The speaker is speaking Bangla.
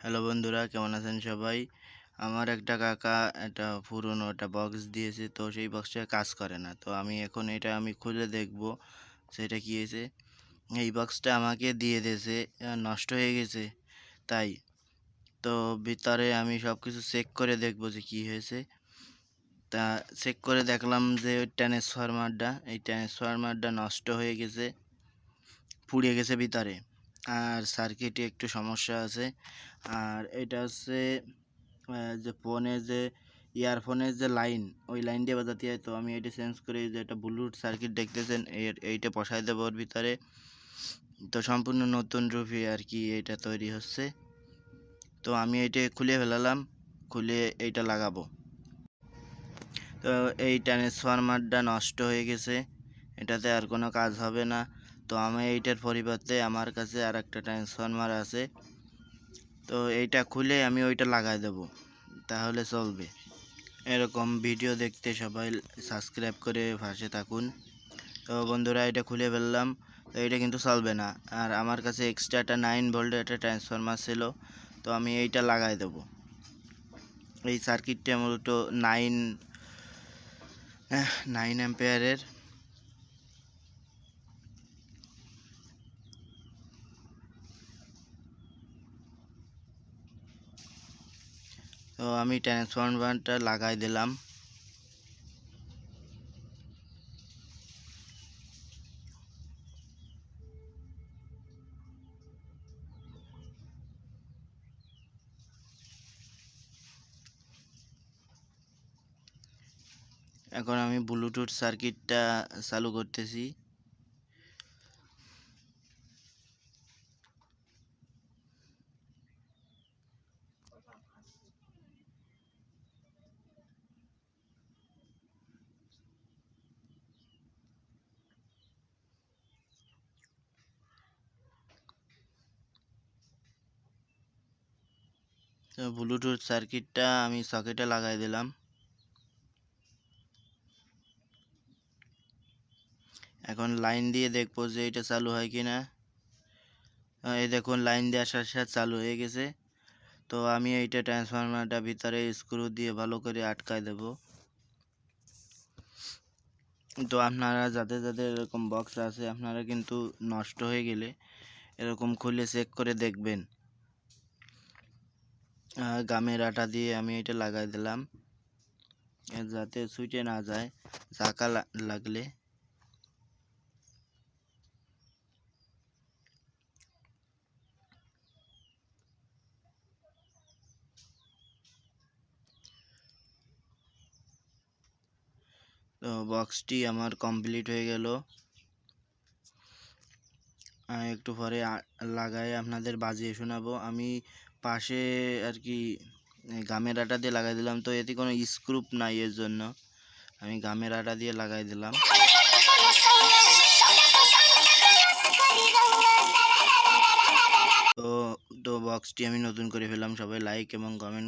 হ্যালো বন্ধুরা, কেমন আছেন সবাই? আমার একটা কাকা একটা পুরনো একটা বক্স দিয়েছে, তো সেই বক্সটা কাজ করে না। তো আমি এখন এটা আমি খুলে দেখব, সেটা কী হয়েছে? এই বক্সটা আমাকে দিয়ে দিয়েছে নষ্ট হয়ে গেছে, তাই। তো ভিতরে আমি সব কিছু চেক করে দেখব যে কী হয়েছে। তা চেক করে দেখলাম যে ওই ট্রান্সফরমারটা এই ট্রান্সফরমারটা নষ্ট হয়ে গেছে, পুড়ে গেছে ভিতরে। আর সার্কিটে একটু সমস্যা আছে। আর এটা হচ্ছে যে ফোনে যে ইয়ারফোনের যে লাইন ওই লাইন দিয়ে বাজাতে হয়। তো আমি এটা চেঞ্জ করে যে একটা ব্লুটুথ সার্কিট দেখতেছেন এই- এইটা বসাই দেবো ওর ভিতরে। তো সম্পূর্ণ নতুন রূপে আর কি এটা তৈরি হচ্ছে। তো আমি এটা খুলে ফেলালাম, খুলে এইটা লাগাবো। তো এই ট্রান্সফরমারটা নষ্ট হয়ে গেছে। এটাতে আর কোনো কাজ হবে না। তো আমি এইটার পরিবর্তে আমার কাছে আর একটা ট্রান্সফরমার আছে। তো এইটা খুলে আমি ওইটা লাগাই দেব। তাহলে চলবে। এরকম ভিডিও দেখতে সবাই সাবস্ক্রাইব করে পাশে থাকুন। তো বন্ধুরা, এটা খুলে ফেললাম। তো এটা কিন্তু চলবে না। আর আমার কাছে এক্সট্রা একটা নাইন ভোল্টের একটা ট্রান্সফরমার ছিল। তো আমি এইটা লাগাই দেব। এই সার্কিটটা মূলত নাইন নাইন অ্যাম্পেয়ারের তো আমি ট্রান্সফরমারটা লাগাই দিলাম। এখন আমি ব্লুটুথ সার্কিটটা চালু করতেছি। ব্লুটুথ সার্কিটটা আমি সকেটে লাগাই দিলাম। এখন লাইন দিয়ে দেখব যে এটা চালু হয় কি না এই দেখুন, লাইন দেওয়ার সাথে সাথে চালু হয়ে গেছে। তো আমি এইটা ট্রান্সফরমারটা ভিতরে স্ক্রু দিয়ে ভালো করে আটকায় দেব। তো আপনারা যাদের যাদের এরকম বক্স আছে, আপনারা কিন্তু নষ্ট হয়ে গেলে এরকম খুলে চেক করে দেখবেন। গামের আটা দিয়ে আমি এটা লাগাই দিলাম। যাতে সুইটে না যায় লা- লাগলে। তো বক্সটি আমার কমপ্লিট হয়ে গেল। একটু পরে লাগাই আপনাদের বাজিয়ে শোনাবো। আমি পাশে আর কি গামের আটা দিয়ে লাগাই দিলাম, তো এতে কোনো স্ক্রুপ নাই এর জন্য। আমি গামের আটা দিয়ে লাগাই দিলাম। তো তো বক্সটি আমি নতুন করে ফেললাম। সবাই লাইক এবং কমেন্ট